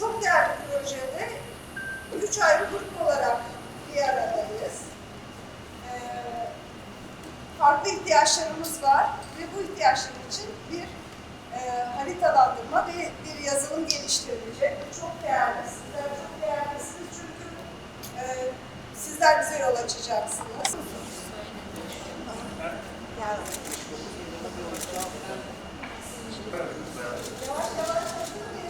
çok değerli projede üç ayrı grup olarak bir aradayız. Ee, farklı ihtiyaçlarımız var ve bu ihtiyaçlar için bir e, haritalandırma ve bir yazılım geliştirilecek. Çok değerli. Sizler çok değerlisiniz çünkü e, sizler bize yol açacaksınız. Yani. Yavaş yavaş hazırlayın.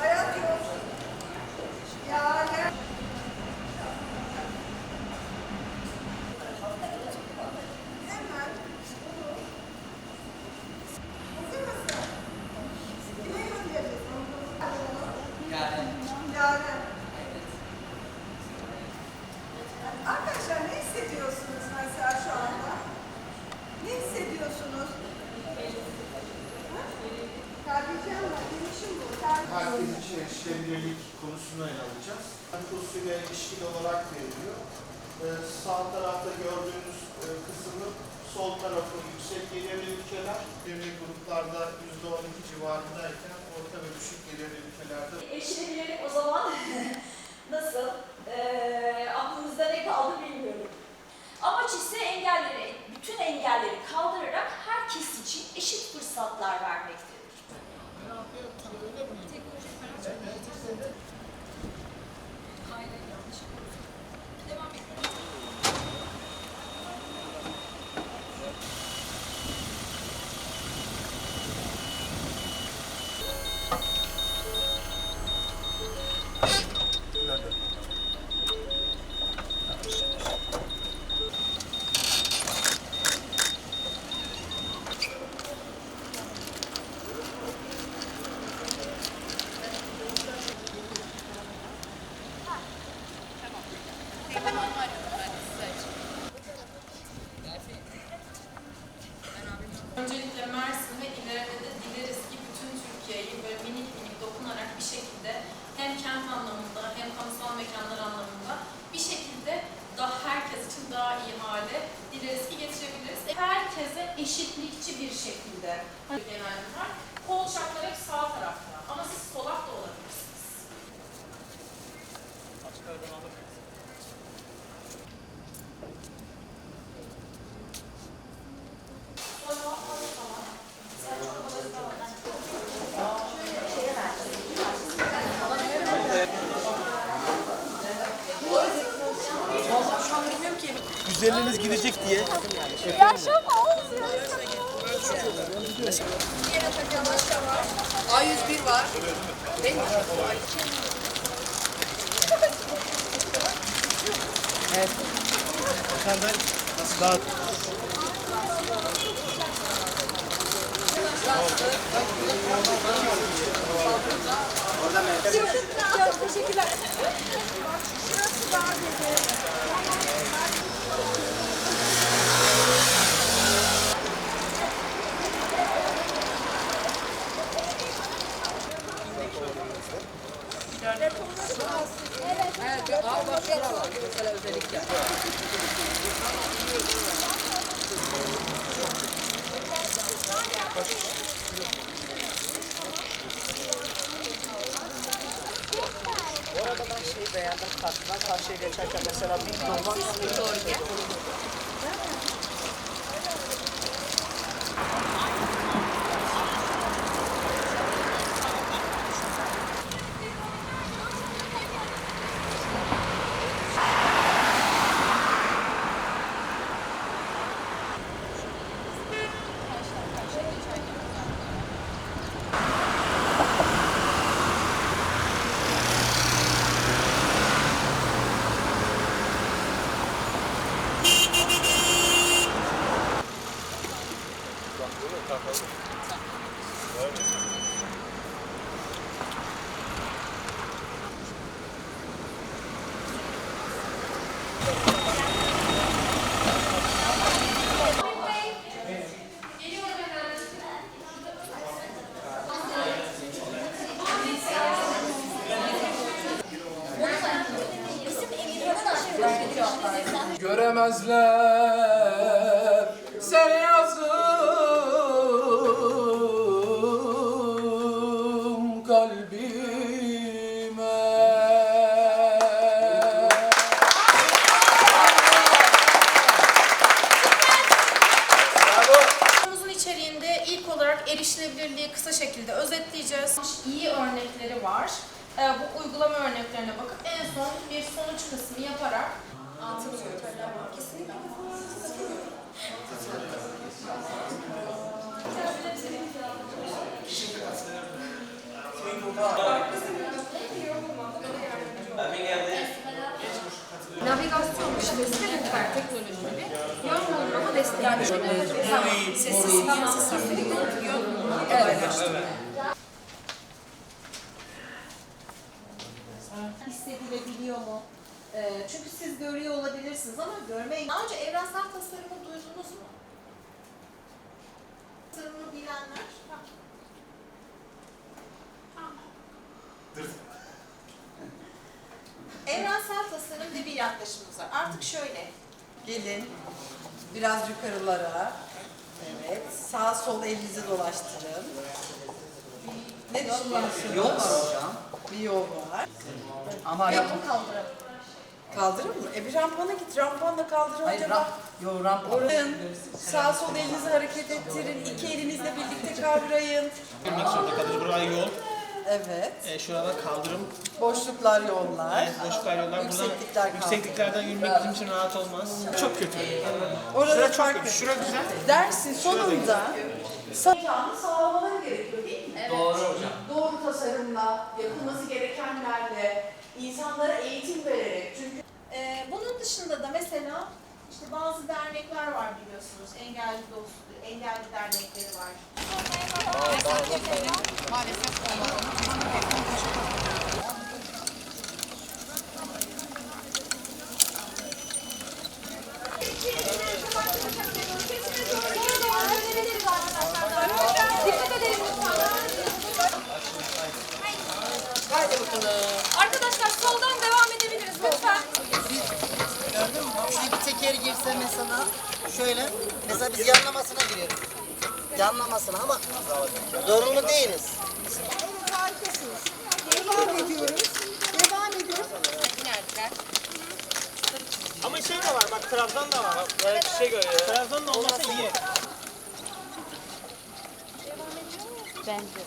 Hayat yok. Ya gel. Hemen bunu Hazır mısın? Kime göndereceğiz onu? Yani Yaren. Arkadaşlar ne hissediyorsunuz mesela şu anda? Ne hissediyorsunuz? Ha? Kardeşim var, demişim bu. Kardeşim. Herkes için erişilebilirlik konusunu ele alacağız. Kursuyla ilişkili olarak veriliyor. Ee, sağ tarafta gördüğünüz e, kısmı sol tarafı yüksek gelirli ülkeler. Belirli gruplarda %12 civarındayken orta ve düşük gelirli ülkelerde Erişilebilirlik o zaman nasıl? Ee, aklımızda ne kaldı bilmiyorum. Amaç ise engelleri, bütün engelleri kaldırarak herkes için eşit fırsatlar vermektir. Öncelikle Mersin ve ileride de dileriz ki bütün Türkiye'yi böyle minik minik dokunarak bir şekilde hem kent anlamında hem kamusal mekanlar anlamında bir şekilde daha herkes için daha iyi hale dileriz ki getirebiliriz. Herkese eşitlikçi bir şekilde genelde var. Kolçaklar hep sağ tarafta ama siz solak da olabilirsiniz. Güzelliğiniz gidecek diye. A101 var. Senden daha Çok teşekkürler. Şurası daha güzel. Evet, A başlığı var. Mesela özellikle. Bu arada ben şeyi beğendim karşıdan karşıya geçerken mesela bir normal cevap Göremezler seni yazdım kalbime. İçeriğinde ilk olarak erişilebilirliği kısa şekilde özetleyeceğiz. İyi örnekleri var. Ee, bu uygulama örneklerine bakıp en son bir sonuç kısmı Navigasyon dışarısı ve rehber teknolojileri yön bulmama destek yani sessiz kalması yön bulmama kolaylaştırıyor. hissedilebiliyor mu? Ee, çünkü siz görüyor olabilirsiniz ama görme engelli. Daha önce evrensel tasarımı duydunuz mu? Tasarımı bilenler. Evrensel tasarımda bir yaklaşımımız var. Artık şöyle. Gelin biraz yukarılara. Evet. Sağ sol elinizi dolaştırın. Ne düşünüyorsunuz? Yol var hocam. Bir yol var. Ama yapın kaldırın. Kaldırır mı? E bir rampana git. Rampanla kaldır Hayır, acaba. yo ramp. Orayın sağ sol elinizi hareket ettirin. İki elinizle birlikte kavrayın. Girmek zorunda kalırız. Buraya yol. Evet. E, şurada kaldırım. Boşluklar yollar. Evet, boşluklar yollar. Buradan Yükseklikler kaldı. yüksekliklerden yürümek bizim için rahat olmaz. Çok kötü. Orada farklı. Şura güzel. Dersin sonunda imkanı sağlamaları gerekiyor değil mi? Doğru hocam. Doğru tasarımla, yapılması gerekenlerle, insanlara eğitim vererek. Dışında da mesela işte bazı dernekler var biliyorsunuz. Engelli dostu, engelli dernekleri var. Arkadaşlar soldan devam Bir teker girse mesela şöyle. Mesela biz yanlamasına giriyoruz. Yanlamasına ama zorunlu değiliz. Ama şey de var bak Trabzon da var. Bak, Böyle şey görüyor. Trabzon da olmasa iyi. Belki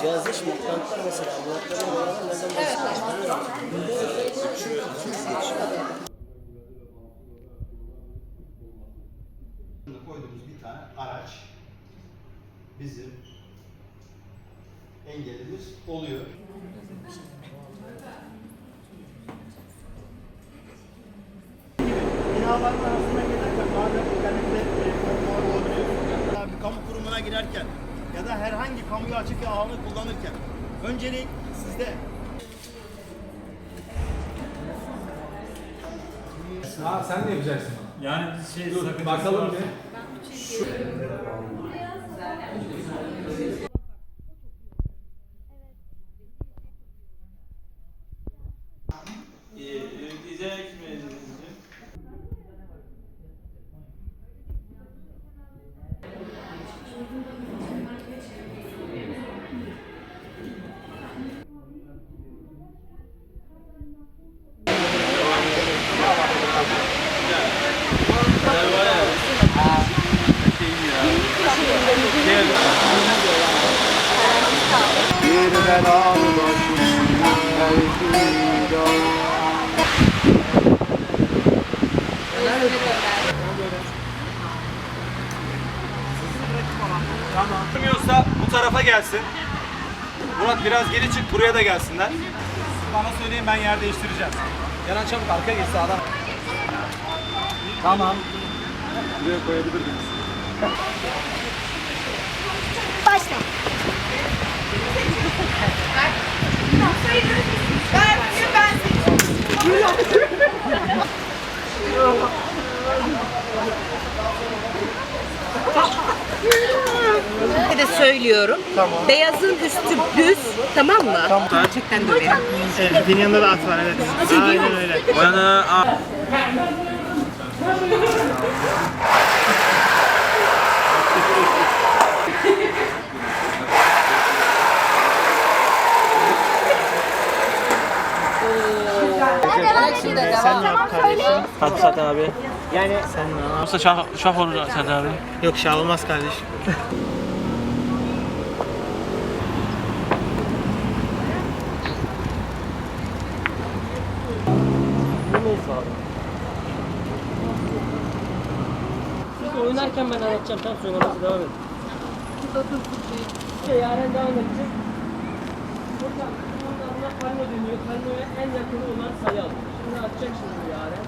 Cihaz iş mi? Kamplar mesela. koyduğumuz bir tane araç bizim engelimiz oluyor. Binaların arasına girerken bazen internette e, konfor olabiliyor. Ya Bir kamu kurumuna girerken ya da herhangi kamuya açık alanı kullanırken öncelik sizde Ha sen ne yapacaksın? Yani şey Dur bakalım bir. İzlemek selam Tamam. Bu tarafa gelsin. Murat biraz geri çık buraya da gelsinler. Bana söyleyin ben yer değiştireceğim. Yaran çabuk arkaya geç sağdan. Tamam. Buraya koyabilir miyiz? Başla de söylüyorum. Beyazın üstü düz, tamam mı? Gerçekten de öyle. İpin yanında da at var evet. Aynen öyle. Bana Sen ne yap kardeşim? Hadi zaten abi. Yani sen ne? Yoksa şaf, şaf olur zaten abi. Yok şey olmaz kardeşim. Oynarken ben anlatacağım. Sonra nasıl devam edin. İşte Yaren devam edecek. Burada burada buna kalma dönüyor. Kalmaya en yakın olan sayı alıyor. Şimdi atacak şimdi Yaren.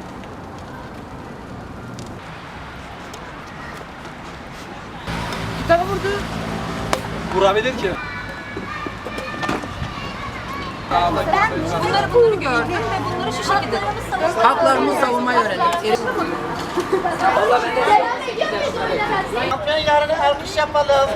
Vurabilir ki. Bunları bunları gördüm ve bunları şu şekilde Haklarımızı savunmayı öğrendik. Şampiyon yarını alkış yapalım.